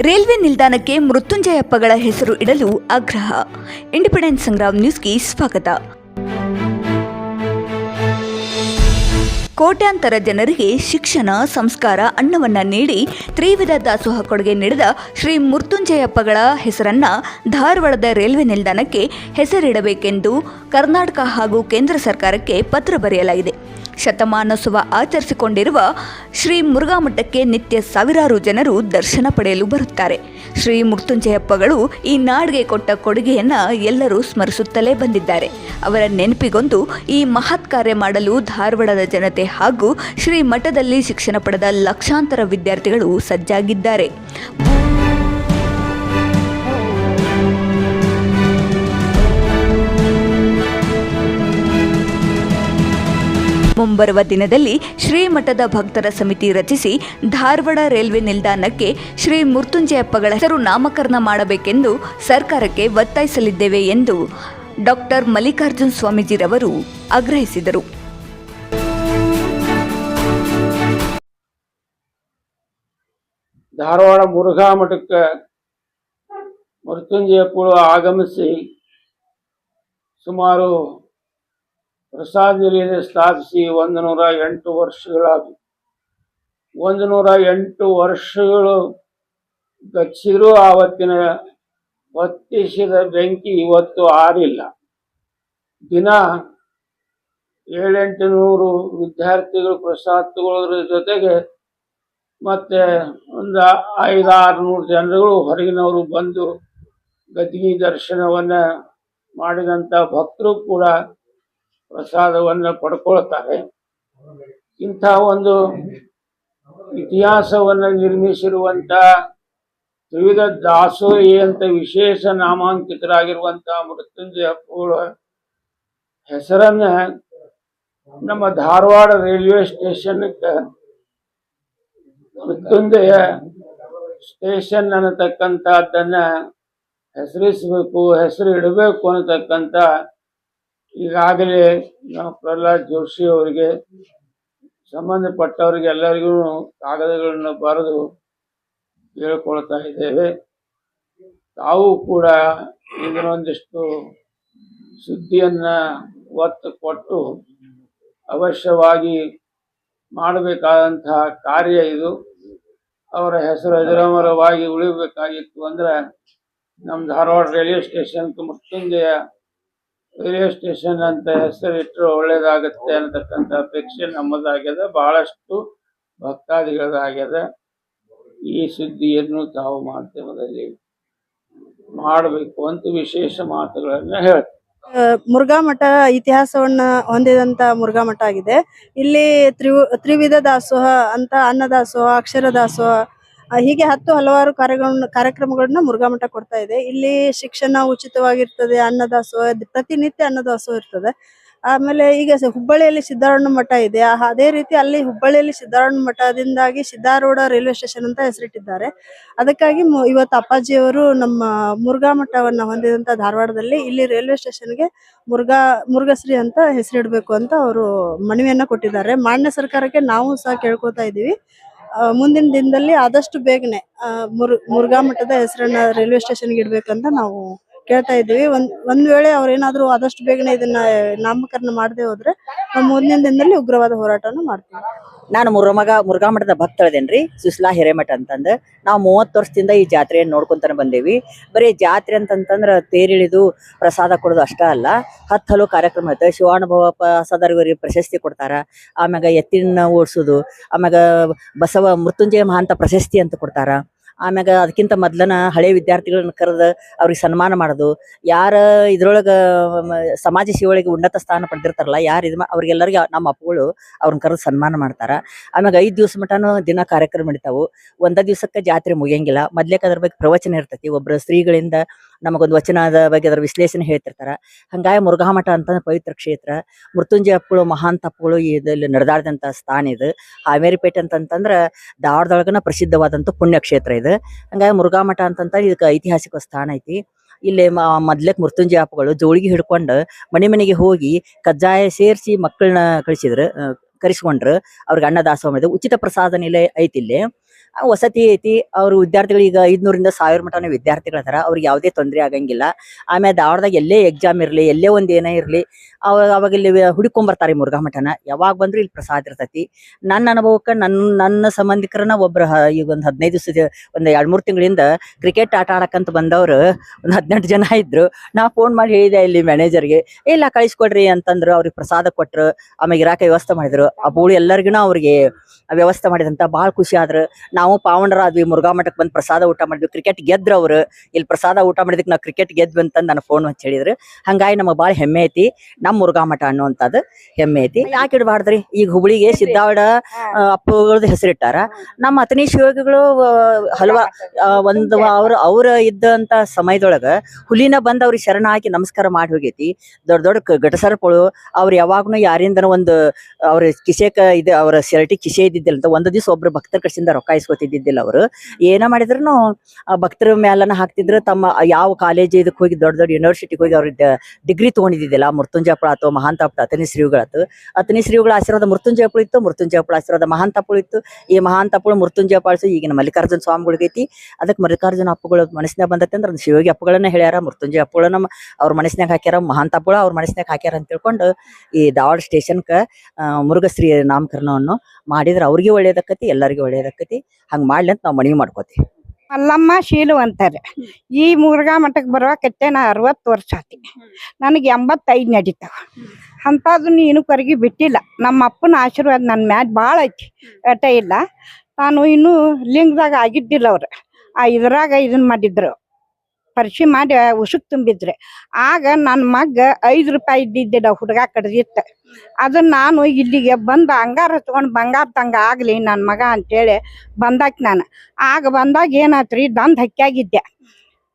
Railway ನಿಲ್ದಾಣಕ್ಕೆ ಮೃತ್ಯುಂಜಯಪ್ಪಗಳ ಹೆಸರು ಇಡಲು ಆಗ್ರಹ. ಇಂಡಿಪೆಂಡೆನ್ಸ್ ಸಂಗ್ರಾಮ್ ನ್ಯೂಸ್ಗೆ ಸ್ವಾಗತ. ಕೋಟ್ಯಾಂತರ ಜನರಿಗೆ ಶಿಕ್ಷಣ, ಸಂಸ್ಕಾರ, ಅನ್ನವನ್ನು ನೀಡಿ ತ್ರಿವಿಧ ದಾಸೋಹ ಕೊಡುಗೆ ನೀಡಿದ ಶ್ರೀ ಮೃತ್ಯುಂಜಯಪ್ಪಗಳ ಹೆಸರನ್ನ ಧಾರವಾಡದ ರೈಲ್ವೆ ನಿಲ್ದಾಣಕ್ಕೆ ಹೆಸರಿಡಬೇಕೆಂದು ಕರ್ನಾಟಕ ಹಾಗೂ ಕೇಂದ್ರ ಸರ್ಕಾರಕ್ಕೆ ಪತ್ರ ಬರೆಯಲಾಗಿದೆ. ಶತಮಾನೋತ್ಸವ ಆಚರಿಸಿಕೊಂಡಿರುವ ಶ್ರೀ ಮುರುಘಾಮಠಕ್ಕೆ ನಿತ್ಯ ಸಾವಿರಾರು ಜನರು ದರ್ಶನ ಪಡೆಯಲು ಬರುತ್ತಾರೆ. ಶ್ರೀ ಮೃತ್ಯುಂಜಯಪ್ಪಗಳು ಈ ನಾಡಿಗೆ ಕೊಟ್ಟ ಕೊಡುಗೆಯನ್ನು ಎಲ್ಲರೂ ಸ್ಮರಿಸುತ್ತಲೇ ಬಂದಿದ್ದಾರೆ. ಅವರ ನೆನಪಿಗೊಂದು ಈ ಮಹತ್ ಕಾರ್ಯ ಮಾಡಲು ಧಾರವಾಡದ ಜನತೆ ಹಾಗೂ ಶ್ರೀ ಮಠದಲ್ಲಿ ಶಿಕ್ಷಣ ಪಡೆದ ಲಕ್ಷಾಂತರ ವಿದ್ಯಾರ್ಥಿಗಳು ಸಜ್ಜಾಗಿದ್ದಾರೆ. ಮುಂಬರುವ ದಿನದಲ್ಲಿ ಶ್ರೀಮಠದ ಭಕ್ತರ ಸಮಿತಿ ರಚಿಸಿ ಧಾರವಾಡ ರೈಲ್ವೆ ನಿಲ್ದಾಣಕ್ಕೆ ಶ್ರೀ ಮೃತ್ಯುಂಜಯಪ್ಪಗಳ ಹೆಸರು ನಾಮಕರಣ ಮಾಡಬೇಕೆಂದು ಸರ್ಕಾರಕ್ಕೆ ಒತ್ತಾಯಿಸಲಿದ್ದೇವೆ ಎಂದು ಡಾಕ್ಟರ್ ಮಲ್ಲಿಕಾರ್ಜುನ್ ಸ್ವಾಮೀಜಿರವರು ಆಗ್ರಹಿಸಿದರು. ಧಾರವಾಡ ಮುರುಘಾ ಮಠಕ್ಕೆ ಮೃತ್ಯುಂಜಯಪ್ಪಗಳು ಆಗಮಿಸಿ ಸುಮಾರು ಪ್ರಸಾದ ನಿಲಯ ಸ್ಥಾಪಿಸಿ ಒಂದು ನೂರ ಎಂಟು ವರ್ಷಗಳಾಗಿ. ಒಂದು ನೂರ ಎಂಟು ವರ್ಷಗಳು ಗಚ್ಚಿದ್ರೂ ಆವತ್ತಿನ ಹೊತ್ತಿಸಿದ ಬೆಂಕಿ ಇವತ್ತು ಆರಿಲ್ಲ. ದಿನ ಏಳೆಂಟು ನೂರು ವಿದ್ಯಾರ್ಥಿಗಳು ಪ್ರಸಾದ ತಗೊಳ್ಳೋದ್ರ ಜೊತೆಗೆ ಮತ್ತೆ ಒಂದು ಐದಾರು ನೂರು ಜನರುಗಳು ಹೊರಗಿನವರು ಬಂದು ಗದ್ಗಿ ದರ್ಶನವನ್ನು ಮಾಡಿದಂಥ ಭಕ್ತರು ಕೂಡ ಪ್ರಸಾದವನ್ನ ಪಡ್ಕೊಳ್ತಾರೆ. ಇಂಥ ಒಂದು ಇತಿಹಾಸವನ್ನ ನಿರ್ಮಿಸಿರುವಂತ ತ್ರಿವಿಧ ದಾಸೋಹಿ ಅಂತ ವಿಶೇಷ ನಾಮಾಂಕಿತರಾಗಿರುವಂತ ಮೃತ್ಯುಂಜಯ ಪೂರ್ವ ಹೆಸರನ್ನ ನಮ್ಮ Dharwad railway station Mrityunjaya station ಅನ್ನತಕ್ಕಂಥದ್ದನ್ನ ಹೆಸರಿಸಬೇಕು, ಹೆಸರು ಇಡಬೇಕು ಅನ್ನತಕ್ಕಂಥ ಈಗಾಗಲೇ ನಾವು ಪ್ರಹ್ಲಾದ್ ಜೋಶಿ ಅವರಿಗೆ ಸಂಬಂಧಪಟ್ಟವರಿಗೆ ಎಲ್ಲರಿಗೂ ಕಾಗದಗಳನ್ನು ಬರೆದು ಹೇಳ್ಕೊಳ್ತಾ ಇದ್ದೇವೆ. ತಾವು ಕೂಡ ಇದನ್ನೊಂದಿಷ್ಟು ಸುದ್ದಿಯನ್ನ ಒತ್ತು ಕೊಟ್ಟು ಅವಶ್ಯವಾಗಿ ಮಾಡಬೇಕಾದಂತಹ ಕಾರ್ಯ ಇದು. ಅವರ ಹೆಸರು ಅಜರಾಮರವಾಗಿ ಉಳಿಬೇಕಾಗಿತ್ತು ಅಂದ್ರೆ ನಮ್ಮ Dharwad railway station Mrityunjaya railway station ಅಂತ ಹೆಸರಿಟ್ಟರೆ ಒಳ್ಳೇದಾಗುತ್ತೆ ಅನ್ನತಕ್ಕಂಥ ಅಪೇಕ್ಷೆ ನಮ್ಮದಾಗ್ಯದ. ಬಹಳಷ್ಟು ಭಕ್ತಾದಿಗಳದಾಗ್ಯದ. ಈ ಸುದ್ದಿಯನ್ನು ತಾವು ಮಾಧ್ಯಮದಲ್ಲಿ ಮಾಡಬೇಕು ಅಂತ ವಿಶೇಷ ಮಾತುಗಳನ್ನ ಹೇಳ್ತಾರೆ ಮುರುಘಾ ಮಠ ಇತಿಹಾಸವನ್ನ ಹೊಂದಿದಂತ ಮುರುಘಾ ಮಠ ಆಗಿದೆ. ಇಲ್ಲಿ ತ್ರಿವು, ತ್ರಿವಿಧ ದಾಸೋಹ ಅಂತ ಅನ್ನದಾಸೋಹ ಅಕ್ಷರ ದಾಸೋಹ ಹೀಗೆ ಹತ್ತು ಹಲವಾರು ಕಾರ್ಯಗಳನ್ನ ಕಾರ್ಯಕ್ರಮಗಳನ್ನ ಮುರುಘಾ ಮಠ ಕೊಡ್ತಾ ಇದೆ. ಇಲ್ಲಿ ಶಿಕ್ಷಣ ಉಚಿತವಾಗಿರ್ತದೆ, ಅನ್ನದಾಸೋಹ ಪ್ರತಿನಿತ್ಯ ಅನ್ನದಾಸೋಹ ಇರ್ತದೆ. ಆಮೇಲೆ ಈಗ ಹುಬ್ಬಳ್ಳಿಯಲ್ಲಿ ಸಿದ್ಧಾರಣ ಮಠ ಇದೆ. ಅದೇ ರೀತಿ ಅಲ್ಲಿ ಹುಬ್ಬಳ್ಳಿಯಲ್ಲಿ ಸಿದ್ಧಾರಣ ಮಠದಿಂದಾಗಿ ಸಿದ್ಧಾರೂಢ ರೈಲ್ವೆ ಸ್ಟೇಷನ್ ಅಂತ ಹೆಸರಿಟ್ಟಿದ್ದಾರೆ. ಅದಕ್ಕಾಗಿ ಇವತ್ತು ಅಪ್ಪಾಜಿಯವರು ನಮ್ಮ ಮುರುಘಾ ಮಠವನ್ನ ಹೊಂದಿದಂತ ಧಾರವಾಡದಲ್ಲಿ ಇಲ್ಲಿ ರೈಲ್ವೆ ಸ್ಟೇಷನ್ಗೆ ಮುರುಘಾ ಮುರುಘಶ್ರೀ ಅಂತ ಹೆಸರಿಡಬೇಕು ಅಂತ ಅವರು ಮನವಿಯನ್ನ ಕೊಟ್ಟಿದ್ದಾರೆ. ಮಾನ್ಯ ಸರ್ಕಾರಕ್ಕೆ ನಾವು ಸಹ ಕೇಳ್ಕೊತಾ ಇದ್ದೀವಿ. ಮುಂದಿನ ದಿನದಲ್ಲಿ ಆದಷ್ಟು ಬೇಗನೆ ಮುರುಘಾ ಮಠದ ಹೆಸರನ್ನ ರೈಲ್ವೆ ಸ್ಟೇಷನ್ಗೆ ಇಡ್ಬೇಕಂತ ನಾವು ಕೇಳ್ತಾ ಇದ್ದೀವಿ. ಒಂದ್ ಒಂದ್ ವೇಳೆ ಅವ್ರೇನಾದ್ರೂ ಆದಷ್ಟು ಬೇಗನೆ ಇದನ್ನ ನಾಮಕರಣ ಮಾಡದೆ ಹೋದ್ರೆ ನಾವು ಮುಂದಿನ ದಿನದಲ್ಲಿ ಉಗ್ರವಾದ ಹೋರಾಟವನ್ನು ಮಾಡ್ತೀವಿ. ನಾನು ಮುರುಮಗ ಮುರುಘಾ ಮಠದ ಭಕ್ತಳದೇನ್ರಿ ಸುಶ್ಲಾ ಹಿರೇಮಠ ಅಂತಂದು. ನಾವು ಮೂವತ್ತು ವರ್ಷದಿಂದ ಈ ಜಾತ್ರೆಯನ್ನು ನೋಡ್ಕೊಂತಾನೆ ಬಂದೇವಿ. ಬರೀ ಜಾತ್ರೆ ಅಂತಂತಂದ್ರೆ ತೇರಿಳಿದು ಪ್ರಸಾದ ಕೊಡೋದು ಅಷ್ಟ ಅಲ್ಲ, ಹತ್ತು ಹಲವು ಕಾರ್ಯಕ್ರಮ ಐತೆ ಶಿವಾನುಭವ ಪ್ರಸಾದರಿಗೆ ಪ್ರಶಸ್ತಿ ಕೊಡ್ತಾರ. ಆಮ್ಯಾಗ ಎತ್ತಿನ ಓಡಿಸೋದು, ಆಮ್ಯಾಗ ಬಸವ ಮೃತ್ಯುಂಜಯ ಮಹಾಂತ ಪ್ರಶಸ್ತಿ ಅಂತ ಕೊಡ್ತಾರ. ಆಮ್ಯಾಗ ಅದಕ್ಕಿಂತ ಮೊದ್ಲನ ಹಳೆ ವಿದ್ಯಾರ್ಥಿಗಳನ್ನ ಕರೆದು ಅವ್ರಿಗೆ ಸನ್ಮಾನ ಮಾಡೋದು. ಯಾರ ಇದ್ರೊಳಗ ಸಮಾಜ ಸೇವೆಯೊಳಗೆ ಉನ್ನತ ಸ್ಥಾನ ಪಡೆದಿರ್ತಾರಲ್ಲ, ಯಾರು ಇದು ಅವ್ರಿಗೆಲ್ಲರಿಗೆ ನಮ್ಮ ಅಪ್ಪಗಳು ಅವ್ರನ್ನ ಕರೆದು ಸನ್ಮಾನ ಮಾಡ್ತಾರ. ಆಮ್ಯಾಗ ಐದ್ ದಿವಸ ಮಟನು ದಿನ ಕಾರ್ಯಕ್ರಮ ನಡಿತಾವು. ಒಂದ ದಿವ್ಸಕ್ಕ ಜಾತ್ರೆ ಮುಗಿಯಂಗಿಲ್ಲ. ಮೊದ್ಲೇಕ ಅದ್ರ ಬಗ್ಗೆ ಪ್ರವಚನ ಇರ್ತೈತಿ. ಒಬ್ರು ಸ್ತ್ರೀಗಳಿಂದ ನಮಗೊಂದು ವಚನದ ಬಗ್ಗೆ ಅದರ ವಿಶ್ಲೇಷಣೆ ಹೇಳ್ತಿರ್ತಾರ. ಹಂಗಾಗಿ ಮುರುಘಾ ಮಠ ಅಂತ ಪವಿತ್ರ ಕ್ಷೇತ್ರ. ಮೃತ್ಯುಂಜಯ ಅಪ್ಪಗಳು ಮಹಾನ್ ತಪ್ಪುಗಳು ಇದಲ್ಲಿ ನಡೆದಾಡಿದಂಥ ಸ್ಥಾನ ಇದು. ಹಾವೇರಿಪೇಟೆ ಅಂತಂತಂದ್ರ ಧಾರವಾಡದೊಳಗನ ಪ್ರಸಿದ್ಧವಾದಂತ ಪುಣ್ಯಕ್ಷೇತ್ರ ಇದು. ಹಂಗಾಗಿ ಮುರುಘಾ ಮಠ ಅಂತಂತ ಇದಕ್ಕೆ ಐತಿಹಾಸಿಕ ಸ್ಥಾನ ಐತಿ. ಇಲ್ಲಿ ಮೊದ್ಲಕ್ ಮೃತ್ಯುಂಜಯ ಅಪ್ಪಗಳು ಜೋಳಿಗೆ ಹಿಡ್ಕೊಂಡು ಮನೆ ಮನೆಗೆ ಹೋಗಿ ಕಜ್ಜಾಯ ಸೇರಿಸಿ ಮಕ್ಕಳನ್ನ ಕಳಿಸಿದ್ರು ಕರೆಸ್ಕೊಂಡ್ರು. ಅವ್ರಿಗೆ ಅನ್ನ ಉಚಿತ ಪ್ರಸಾದ ನಿಲಯ ಐತಿ ಇಲ್ಲಿ. ವಸತಿ ಐತಿ, ಅವ್ರ ವಿದ್ಯಾರ್ಥಿಗಳು ಈಗ ಐದ್ನೂರಿಂದ ಸಾವಿರ ಮಟನ ವಿದ್ಯಾರ್ಥಿಗಳ ಅದಾರ, ಅವ್ರಿಗೆ ಯಾವುದೇ ತೊಂದರೆ ಆಗಂಗಿಲ್ಲ. ಆಮೇಲೆ ಧಾರವಾಡದಾಗ ಎಲ್ಲೇ ಎಕ್ಸಾಮ್ ಇರ್ಲಿ, ಎಲ್ಲೇ ಒಂದ್ ಏನೇ ಇರಲಿ ಅವಾಗ ಅವಾಗ ಇಲ್ಲಿ ಹುಡುಕೊಂಬರ್ತಾರೆ ಬರ್ತಾರೆ ಮುರುಘಾ ಮಠನ. ಯಾವಾಗ ಬಂದ್ರು ಇಲ್ಲಿ ಪ್ರಸಾದ ಇರ್ತೈತಿ. ನನ್ನ ಅನುಭವಕ್ಕೆ ನನ್ನ ನನ್ನ ಸಂಬಂಧಿಕರನ್ನ ಒಬ್ರು ಈಗ ಒಂದು ಹದಿನೈದು ದಿವಸ ಒಂದು ಎರಡು ಮೂರು ತಿಂಗಳಿಂದ ಕ್ರಿಕೆಟ್ ಆಟ ಆಡಕ್ಕಂತ ಬಂದವರು ಒಂದು ಹದಿನೆಂಟು ಜನ ಇದ್ರು. ನಾ ಫೋನ್ ಮಾಡಿ ಹೇಳಿದೆ ಇಲ್ಲಿ ಮ್ಯಾನೇಜರ್ಗೆ ಇಲ್ಲ ಕಳಿಸ್ಕೊಡ್ರಿ ಅಂತಂದ್ರು, ಅವ್ರಿಗೆ ಪ್ರಸಾದ ಕೊಟ್ರು ಆಮೇಲೆ ಇರಾಕ ವ್ಯವಸ್ಥೆ ಮಾಡಿದ್ರು. ಆ ಬೋಳಿ ಎಲ್ಲರಿಗೂ ಅವ್ರಿಗೆ ವ್ಯವಸ್ಥೆ ಮಾಡಿದಂತ ಬಹಳ ಖುಷಿ ಆದ್ರು. ಪಾವಂಡರಾದ್ವಿ ಮುರುಘಾ ಮಠಕ್ಕೆ ಬಂದು ಪ್ರಸಾದ ಊಟ ಮಾಡಿದ್ವಿ ಕ್ರಿಕೆಟ್ ಗೆದ್ರು ಅವರು ಇಲ್ಲಿ ಪ್ರಸಾದ ಊಟ ಮಾಡಿದಕ್ಕೆ ನಾವು ಕ್ರಿಕೆಟ್ ಗೆದ್ವಿ ಅಂತಂದ್ ನನ್ನ ಫೋನ್ ಹಚ್ಚಿ ಹೇಳಿದ್ರು ಹಂಗಾಗಿ ನಮಗೆ ಭಾಳ ಹೆಮ್ಮೆ ಐತಿ ನಮ್ಮ ಮುರುಘಾ ಮಠ ಅನ್ನುವಂಥದ್ದು ಹೆಮ್ಮೆ ಐತಿ. ಯಾಕೆ ಇಡಬಾರ್ದ್ರಿ? ಈಗ ಹುಬ್ಳಿಗೆ ಸಿದ್ದಾವಡ ಅಪ್ಪಗಳದ ಹೆಸರಿಟ್ಟಾರ. ನಮ್ಮ ಅತನಿ ಶಿವಗಳು ಹಲವ ಒಂದು ಅವ್ರ ಅವ್ರ ಇದ್ದಂತ ಸಮಯದೊಳಗ ಹುಲಿನ ಬಂದ್ ಅವ್ರಿಗೆ ಶರಣ ಹಾಕಿ ನಮಸ್ಕಾರ ಮಾಡಿ ಹೋಗೈತಿ. ದೊಡ್ಡ ದೊಡ್ಡ ಘಟಸರ್ಪಳು ಅವ್ರು ಯಾವಾಗ್ನು ಯಾರಿಂದನ ಒಂದು ಅವ್ರ ಕಿಸೆಕ ಇದೆ ಅವ್ರ ಸೆರಟಿ ಕಿಸೆ ಇದ್ದಿದ್ದಿಲ್ಲ ಅಂತ ಒಂದು ದಿವಸ ಒಬ್ರು ಭಕ್ತರ ಕಡೆಯಿಂದ ರೊಕ್ಕ ಇಸ್ಕೊತಿದ್ದಿದ್ದಿಲ್ಲ ಅವರು. ಏನ ಮಾಡಿದ್ರು ಭಕ್ತರ ಮೇಲನ ಹಾಕ್ತಿದ್ರು, ತಮ್ಮ ಯಾವ ಕಾಲೇಜ್ ಇದಕ್ಕೆ ಹೋಗಿ ದೊಡ್ಡ ದೊಡ್ಡ ಯೂನಿವರ್ಸಿಟಿಗೆ ಹೋಗಿ ಅವ್ರ ಡಿಗ್ರಿ ತಗೊಂಡಿದ್ದಿಲ್ಲ ಮೃತ್ಯುಂಜಯಪುಳ ಅಥವಾ ಮಹಾಂತಾಪುಳ ಅತನಿ ಶ್ರೀಗಳಾತು ಅತನಿ ಶ್ರೀಗಳ ಆಶೀರ್ವಾದ ಮೃತ್ಯುಂಜಯಪುಳ ಇತ್ತು, ಮೃತ್ಯುಂಜಯಪುಳ ಆಶೀರ್ವಾದ ಮಹಾಂತಾಪುಳ ಇತ್ತು. ಈ ಮಹಾಂತಾಪುಳ ಮೃತ್ಯುಂಜಯಪಾಳ ಈಗಿನ ಮಲ್ಲಿಕಾರ್ಜುನ ಸ್ವಾಮಿಗಳಿಗೈತಿ ಅದಕ್ಕೆ ಮಲ್ಲಿಕಾರ್ಜುನ ಅಪ್ಪಗಳು ಮನಸ್ಸಿನಾಗ ಬಂದತ್ತೆ ಅಂದ್ರೆ ಶಿವಗಿ ಅಪ್ಪಗಳನ್ನ ಹೇಳ್ಯಾರ ಮೃತ್ಯುಂಜಯ ಅಪ್ಪಗಳನ್ನ ಅವ್ರ ಮನಸ್ಸಿನಾಗ ಹಾಕ್ಯಾರ ಮಹಾಂತಾಪುಳ ಅವ್ರ ಮನಸ್ಸಿನಾಗ ಹಾಕ್ಯಾರ ಅಂತ ತಿಳ್ಕೊಂಡು ಈ ಧಾರವಾಡ ಸ್ಟೇಷನ್ಕ ಮುರುಘಶ್ರೀ ನಾಮಕರಣವನ್ನು ಮಾಡಿದ್ರೆ ಅವ್ರಿಗೆ ಒಳ್ಳೇದಕ್ಕತಿ, ಎಲ್ಲರಿಗೂ ಒಳ್ಳೇದಕ್ಕತಿ. ಹಂಗ್ ಮಾಡ್ಲಿ ಅಂತ ನಾವು ಮನವಿ ಮಾಡ್ಕೋತೀವಿ. ಮಲ್ಲಮ್ಮ ಶೀಲು ಅಂತಾರೆ. ಈ ಮುರುಘಾ ಮಠಕ್ಕೆ ಬರುವಕತ್ತೆ ನಾ ಅರವತ್ತು ವರ್ಷ ಆತಿ. ನನಗೆ ಎಂಬತ್ತೈದು ನಡೀತಾವ ಅಂಥದ್ದು ನೀನು ಕರಗಿ ಬಿಟ್ಟಿಲ್ಲ. ನಮ್ಮ ಅಪ್ಪನ ಆಶೀರ್ವಾದ ನನ್ನ ಮ್ಯಾಚ್ ಭಾಳ ಐತಿ. ಅಟ ಇಲ್ಲ. ನಾನು ಇನ್ನೂ ಲಿಂಗದಾಗ ಆಗಿದ್ದಿಲ್ಲ ಅವ್ರು. ಆ ಇದ್ರಾಗ ಇದನ್ನ ಮಾಡಿದ್ರು. ಪರಿಚಯ ಮಾಡಿ ಉಸುಕ್ ತುಂಬಿದ್ರೆ. ಆಗ ನನ್ನ ಮಗ ಐದು ರೂಪಾಯಿ ಇದ್ದಿದ್ದಿಲ್ಲ ಹುಡುಗ ಕಡ್ದಿತ್ತ ಅದನ್ನ ನಾನು ಇಲ್ಲಿಗೆ ಬಂದ ಅಂಗಾರ ತಗೊಂಡು ಬಂಗಾರ ತಂಗ ಆಗ್ಲಿ ನನ್ನ ಮಗ ಅಂತೇಳಿ ಬಂದಾಕ್ ನಾನು. ಆಗ ಬಂದಾಗ ಏನಾತ್ರಿ ದಂದ್ ಹಕ್ಕಿಯಾಗಿದ್ದೆ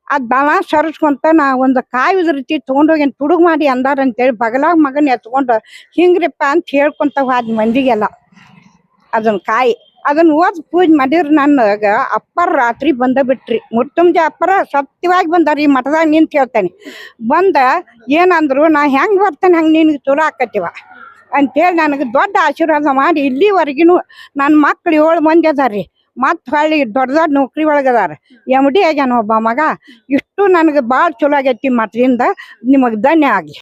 ಅದ್ ದನ ಸರಿಸ್ಕೊಂತ ನಾ ಒಂದು ಕಾಯಿ ಉದುರ್ತಿ ತಗೊಂಡೋಗಿ ತುಡುಗ್ ಮಾಡಿ ಅಂದಾರ ಅಂತೇಳಿ ಬಗಲಾಗ ಮಗನ ಎತ್ಕೊಂಡು ಹಿಂಗ್ರಿಪ್ಪ ಅಂತ ಹೇಳ್ಕೊಂತ ಹೋದ್ ಮಂದಿಗೆಲ್ಲ. ಅದನ್ನ ಕಾಯಿ. ಅದನ್ನ ಓದ್ ಪೂಜೆ ಮಾಡಿರ್ ನನಗ ಅಪ್ಪರ ರಾತ್ರಿ ಬಂದ ಬಿಟ್ರಿ. ಮುಟ್ಟುಂಜ ಅಪ್ಪರ ಸತ್ಯವಾಗಿ ಬಂದಾರ, ಈ ಮಠದಾಗ ನಿಂತ ಕೇಳ್ತೇನೆ ಬಂದ ಏನಂದ್ರು, ನಾ ಹೆಂಗ್ ಬರ್ತೇನೆ, ಹಂಗ ನಿನಗೆ ತುರ ಆಕತಿವ ಅಂತೇಳಿ ನನಗೆ ದೊಡ್ಡ ಆಶೀರ್ವಾದ ಮಾಡಿ ಇಲ್ಲಿವರೆಗಿನೂ ನನ್ನ ಮಕ್ಳು ಏಳು ಮಂದಿ ಅದಾರ್ರಿ. ಮತ್ ಹಳ್ಳಿ ದೊಡ್ಡ ದೊಡ್ಡ ನೌಕರಿ ಒಳಗದಾರ ಎಂ ಡಿ ಆಗ್ಯಾನ ಒಬ್ಬ ಮಗ. ಇಷ್ಟು ನನಗೆ ಭಾಳ ಚಲೋ ಆಗೈತಿ ಮಠದಿಂದ. ನಿಮಗೆ ಧನ್ಯ ಆಗ್ಲಿ.